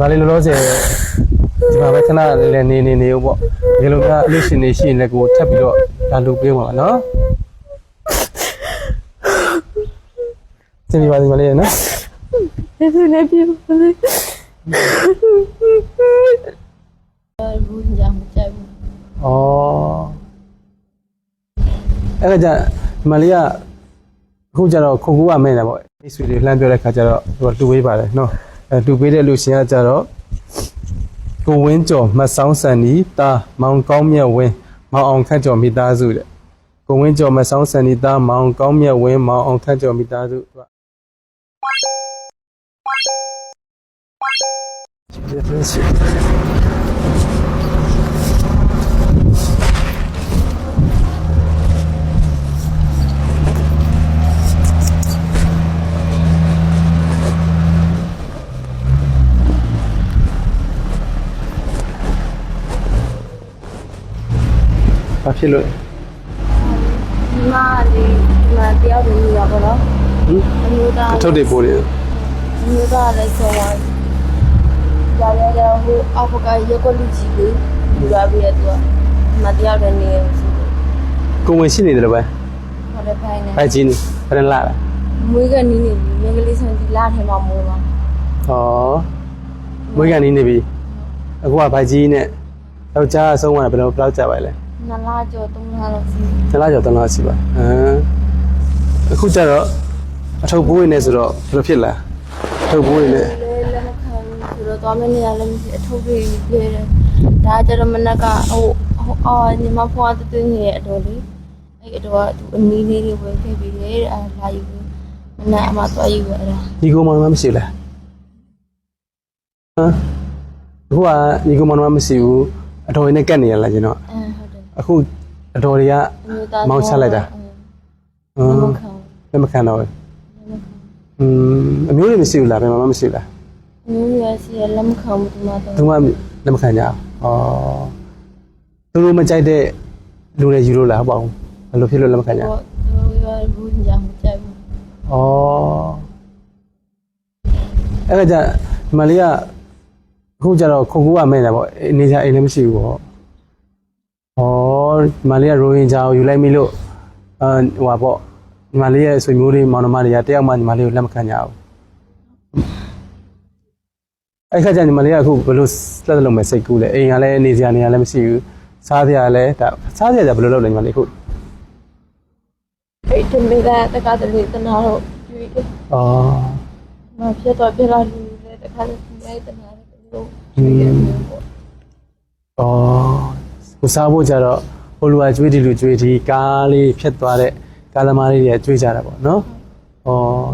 မလေးလောလောဆယ်ဒီမှာပဲခဏလည်းနေနေနေဦးပေါ့ဒီလိုများအလို့ရှင်နေရှိရင်လည်းကိုထပ်ပြီးတော့လာလူပေးပါနော်စင်ပြပါစီမလေးနော်ဘယ်သူလဲပြေပါလေဘူးညာမကြိုက်ဘူးဩအဲ့ဒါကြဒီမလေးကအခုကျတော့ခုကူကမဲ့တယ်ပေါ့မိတ်ဆွေတွေလှမ်းပြောတဲ့ခါကျတော့သူကတူပေးပါတယ်နော် အဲတူပေးတဲ့လူရှင်ကကျတော့ကိုဝင်းကျော်မတ်ဆောင်းစံနီတာမောင်ကောင်းမြတ်ဝင်းမောင်အောင်ခန့်ကျော်မိသားစုတဲ့ကိုဝင်းကျော်မတ်ဆောင်းစံနီတာမောင်ကောင်းမြတ်ဝင်းမောင်အောင်ခန့်ကျော်မိသားစုသူက ဘာဖြစ်လို့ဒီမှာလေဒီမှာတယောက်နေရပါတော့ဟင်အမျိုးသားအထုတ်တွေပို့တယ်အမျိုးသားလည်းဆောသွားကြာရတော့ဟိုအောက်ကရက်ကွက်လူကြီးကိုလူလာပြီးတော့သူကဒီမှာတယောက်တည်းနေရဆိုတော့ကိုဝင်ရှိနေတယ်လို့ပဲဟောတယ်ဖိုင်းနေဖိုက်ကြီးနေဘယ်နဲ့လာတာမွေးကနီးနေပြီမင်္ဂလေးဆန်ဒီလာထဲမှာမိုးပါဟောမွေးကန်နေနေပြီအခုကဖိုက်ကြီးနဲ့ယောက်ျားအဆုံးကဘယ်လိုဘယ်လောက်ကြာပါလဲ နလာကျော်သုံးလာတော့စီတလားကျော်တလားရှိပါဟမ်အခုကျတော့အထုပ်ပိုးနေဆိုတော့ဘယ်လိုဖြစ်လာအထုပ်ပိုးနေလေလက်မခံဘူးဆိုတော့သွားမနေရလည်းမရှိအထုပ်တွေပြဲတယ်ဒါကြတော့မနက်ကဟိုဟိုအာညီမဖွားတူနေရဲ့အတော်လေးအဲ့အတော်ကသူအနီးလေးတွေဝယ်ခဲ့ပြီးလေအဲ့လာယူမနက်အမသွားယူရတာညီကောင်မောင်နှမမရှိလားဟမ်အခုကညီကောင်မောင်နှမမရှိဘူးအတော်ရင်းနဲ့ကတ်နေရလားကျွန်တော်အင်းဟုတ်တယ် အခုအတော်တွေကအမျိုးသားမောင်းချလိုက်တာဟမ်မခံလက်မခံတော့ဘူးอืมအမျိုးတွေမရှိဘူးလားဘယ်မှာမှမရှိဘူးလားမျိုးရစီလက်မခံဘူးဒီမှာတော့သူမှလက်မခံကြဘူးဩသူတို့မကြိုက်တဲ့လူတွေယူလို့လားဟုတ်ပါဘူးဘယ်လိုဖြစ်လို့လက်မခံကြတော့သူရဘူးညာမကြိုက်ဘူးဩအဲ့ဒါကြဒီမလေးကအခုကျတော့ခုကူကမဲ့တယ်ပေါ့အနေချာအိမ်လည်းမရှိဘူးပေါ့ ဩဒီမလေးကရိုဟင်ဂျာကိုယူလိုက်ပြီလို့အဟိုပါပေါ့ဒီမလေးရဲ့ဆွေမျိုးတွေမောင်နှမတွေကတယောက်မှဒီမလေးကိုလက်မခံကြဘူးအဲ့ခါကျညီမလေးကအခုဘယ်လိုလက်သလုံးမဲ့စိတ်ကူးလဲအိမ်ကလည်းနေစရာနေရာလည်းမရှိဘူးစားစရာလည်းဒါစားစရာကြဘယ်လိုလုပ်လဲညီမလေးအခုအဲ့တမေကတက္ကသလေးတနာတော့ကျွေးတယ်ဩမဖြစ်တော့ပြလာလူလေတခါလေးနေတနာလည်းလို့ကျွေးတယ်ပေါ့ဩကိုစားဖို့ကြတော့ ဟိုလူကကျွေးဒီလူကျွေးဒီကားလေးဖြတ်သွားတဲ့ကားသမားလေးတွေကကျွေးကြတာပေါ့နော်ဩ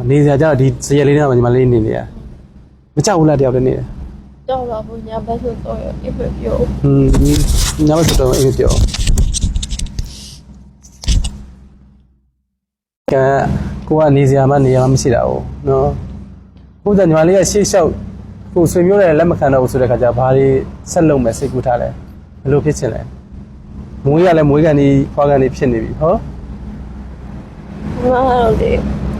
နေစရာကြတော့ဒီစရက်လေးနဲ့ညီမလေးနေနေရမကြောက်ဘူးလားတယောက်တည်းနေတယ် ကြောက်လာဘူးညာဘက်ဆိုတော့အိပ်ပဲပြော อืมညမစတော့အိမ်ပြောကဲကိုကနေစရာမှနေရာမှမရှိတာ哦နော်ကိုကညီမလေးကရှေ့လျှောက်ကိုဆွေမျိုးတွေလက်မခံတော့ဘူးဆိုတဲ့ခါကျဘာတွေဆက်လုပ်မယ်စိတ်ကူးထားလဲဘယ်လိုဖြစ်ချင်လဲ မွေးရလဲမွေးကန်ဒီဖွားကန်ဒီဖြစ်နေပြီဟောမဟုတ်လေ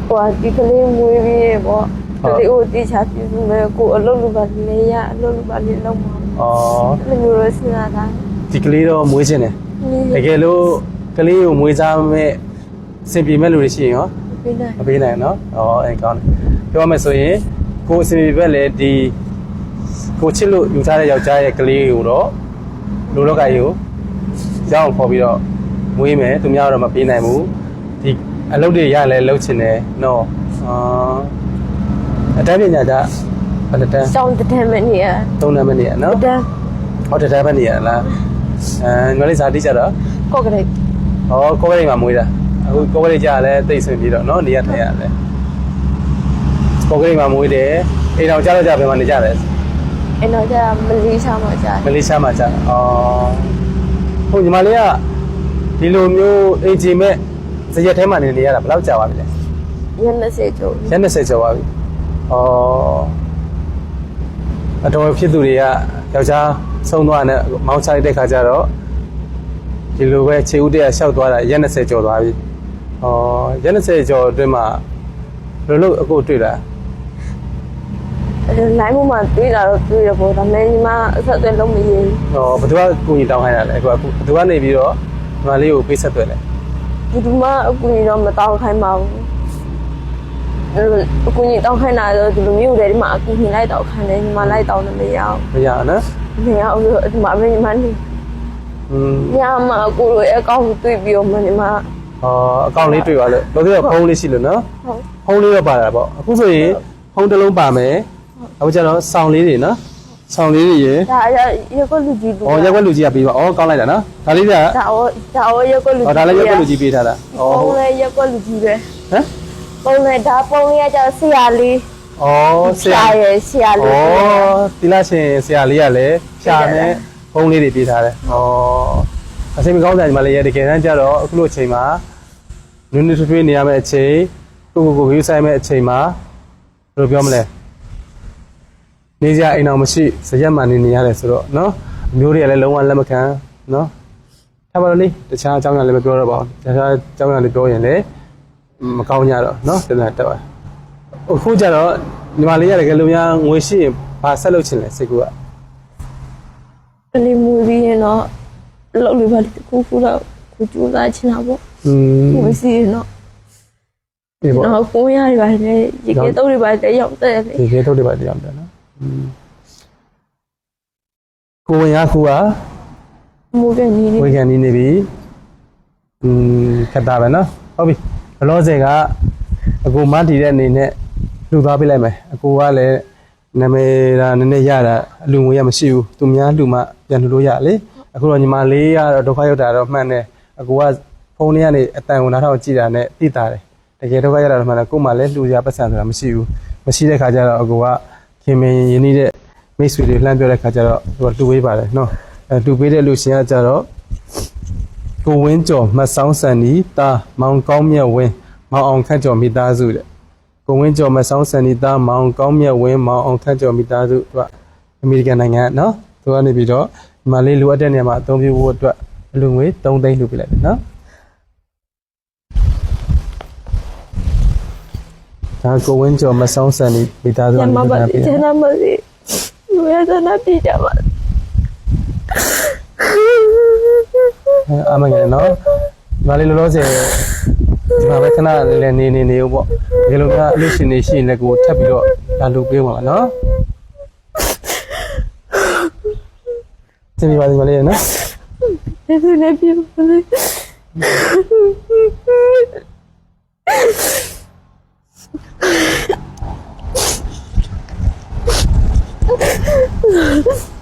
ဟိုဒီကလေးမွေးပြီးရေပေါ့ကလေးကိုတိချာပြစုမယ်ကိုအလုပ်လုပ်ပါလေရအလုပ်လုပ်ပါလေလုပ်မှာဩအဲ့လိုမျိုးရစဉ်းစားတာဒီကလေးတော့မွေးချင်တယ်တကယ်လို့ကလေးကိုမွေးစားမဲ့စင်ပြေမဲ့လူတွေရှိရင်ရောပြနေမပေးနိုင်နော်။ဩအဲကောင်းတယ်။ပြောရမယ်ဆိုရင်ကိုယ်အစီအပဲလေဒီကိုချစ်လို့ယူထားတဲ့ယောက်ျားရဲ့ကလေးကိုတော့လူလောကကြီးကို ကြောင်းခေါ်ပြီးတော့မွေးမယ်သူများတော့မပေးနိုင်ဘူး။ဒီအလုပ်တွေရလဲလှုပ်ချင်တယ်နော်။အာအတန်းပညာကြဘယ်တန်းစောင်းတဲ့မနေရသုံးနံပါတ်နေရနော်တန်း။ဟောတန်းပဲနေရလား။အဲငါလေးဇာတိကြတော့ကော့ကလေးဟောကောကရိတ်မှာမွေးတာအခုကောကရိတ်ကြလဲတိတ်ဆွေပြီးတော့နော်နေရထိုင်ရလဲကောကရိတ်မှာမွေးတယ်အိမ်တော်ကြတော့ကြဘယ်မှာနေကြလဲအဲ့တော့ကျမလေးရှားမှာကြာမလေးရှားမှာကြဩ ဟုတ်ညီမလေးကဒီလိုမျိုးအိမ်ကြီးမဲ့စရက်ထဲမှာနေနေရတာဘယ်လောက်ကြာပါပြီလဲညနေစေကျုံရက်20ကျော်ပါပြီဩအတော်ဖြစ်သူတွေကယောက်ျားဆုံးသွားတဲ့မောင်းချလိုက်တဲ့ခါကျတော့ဒီလိုပဲခြေဦးတရရှောက်သွားတာရက်20ကျော်သွားပြီဩရက်20ကျော်အတွင်းမှာဘယ်လိုလုပ်အခုတွေ့တာ လိုင်းမှုမှာတွေးတာတော့တွေးရပေါ့ဒါပေမဲ့ညီမအဆက်အသွယ်လုံးမရဘူးဟောဘယ်သူကကိုကြီးတောင်းခိုင်းတာလဲအခုအခုဘယ်သူကနေပြီးတော့ဒီမလေးကိုပေးဆက်သွယ်လဲဘူးဒီမှာအကူကြီးတော့မတောင်းခိုင်းပါဘူးအဲ့လိုအကူကြီးတောင်းခိုင်းတာတော့ဒီလိုမျိုးတွေဒီမှာအကူကြီးလိုက်တောင်းခိုင်းတယ်ညီမလိုက်တောင်းတယ်မရအောင်မရအောင်နော်မရအောင်လို့ဒီမှာပဲညီမနေอืมညမှာအကူလိုအကောင့်တွေးပြီးတော့မှညီမဟောအကောင့်လေးတွေ့ပါလို့လို့ပြောဖုန်းလေးရှိလို့နော်ဟုတ်ဖုန်းလေးတော့ပါတာပေါ့အခုဆိုရင်ဖုန်းတစ်လုံးပါမယ် အခုကျတော့စောင်းလေးတွေနော်စောင်းလေးတွေရေဒါရရကလူကြီးလူဟောရက်ွက်လူကြီးကပေးပါဩကောင်းလိုက်တာနော်ဒါလေးကဒါရောဒါရောရကလူကြီးဟောဒါလည်းရက်ွက်လူကြီးပေးထားတာဩပုံဟုတ်လဲရကလူကြီးပဲဟမ်ပုံလဲဒါပုံလေးကကျဆရာလေးဩဆဆရာရာရဲ့ဆရာဩလေးတီလာရှင်ဆရာလေးကလည်းဖြာနဲ့ဖုန်းလေးတွေပေးထားတယ်ဩအချိန်မကောင်းတယ်ဒီမှာလည်းရတကယ်တမ်းကျတော့အခုလိုအချိန်မှာနွေးနွေးထွေးထွေးနေရမယ့်အချိန်ကိုကိုကိုကိုရေးဆိုင်မယ့်အချိန်မှာဘယ်လိုပြောမလဲ နေကြအိမ်အောင်မရှိဇရက်မှန်နေနေရတယ်ဆိုတော့နော်မျိုးတွေကလည်းလုံးဝလက်မခံနော်ထားပါလို့လေတခြားအကြောင်းအရာလည်းမပြောတော့ပါဘူးတခြားအကြောင်းအရာတွေပြောရင်လည်းမကောင်းကြတော့နော်စဉ်းစားတက်ပါအခုကျတော့ညီမလေးရတယ်ကလုံးများငွေရှိရင်ဘာဆက်လုပ်ချင်လဲစိတ်ကူကလီမူပြီးရင်တော့လောက်လေးပါကူကူတော့ကူကျူးစားချင်တာပေါ့อืมငွေရှိရင်တော့ဒီပေါ့နော်ကိုရရပါတယ်ရေကဲတုပ်တွေပါတယ်ရောက်တဲ့ရေကဲတုပ်တွေပါတယ်ရောက်တယ်နော် ကိုဝင်ရခုကမူပြနေနေဝေခံနေနေပြီอืมခက်တာပဲနော်ဟုတ်ပြီဘလောဆယ်ကအကိုမတည်တဲ့အနေနဲ့လှူသွားပေးလိုက်မယ်အကိုကလည်းနာမည်ဒါနည်းနည်းရတာအလူငွေရမရှိဘူးသူများလှူမှပြန်လှူလို့ရလေအခုတော့ညီမလေးကတော့ဒုက္ခရောက်တာတော့မှန်တယ်အကိုကဖုန်းလေးကနေအတန်ကိုနားထောင်ကြည့်တာနဲ့သိတာတယ်တကယ်ဒုက္ခရောက်တာတော့မှန်တယ်ကို့မှလည်းလှူရပတ်စံဆိုတာမရှိဘူးမရှိတဲ့ခါကျတော့အကိုက ခင်မင်းရင်းနှီးတဲ့မိတ်ဆွေတွေလှမ်းပြောတဲ့ခါကျတော့သူကလှူပေးပါတယ်နော်အဲလှူပေးတဲ့လူရှင်ကကျတော့ကိုဝင်းကျော်မတ်ဆောင်းစံနီတာမောင်ကောင်းမြတ်ဝင်းမောင်အောင်ခန့်ကျော်မိသားစုတဲ့ကိုဝင်းကျော်မတ်ဆောင်းစံနီတာမောင်ကောင်းမြတ်ဝင်းမောင်အောင်ခန့်ကျော်မိသားစုသူကအမေရိကန်နိုင်ငံကနော်သူကနေပြီးတော့ဒီမှာလေးလိုအပ်တဲ့နေရာမှာအသုံးပြုဖို့အတွက်အလူငွေ3သိန်းလှူပေးလိုက်တယ်နော် ဒါကိုဝင်းကျော်မတ်ဆောင်းစံနီမိသားစုညကနေမလှူပါဒါန်းပေးချတယ်င်တာမစီလူရတဲ့နာပြကြပါအမငယ်နော်ဒီမှာလေးလောလောဆယ်ဒီမှာပဲခဏလည်းနေနေနေဦးပေါ့ဒီလိုကအလို့ရှင်နေရှိရင်လည်းကိုထပ်ပြီးတော့လာလူပေးပါလားနော်စင်ပြပါဒီမှာလေးနော်ဒီနေ့ပြပါလေ Ha ha ha!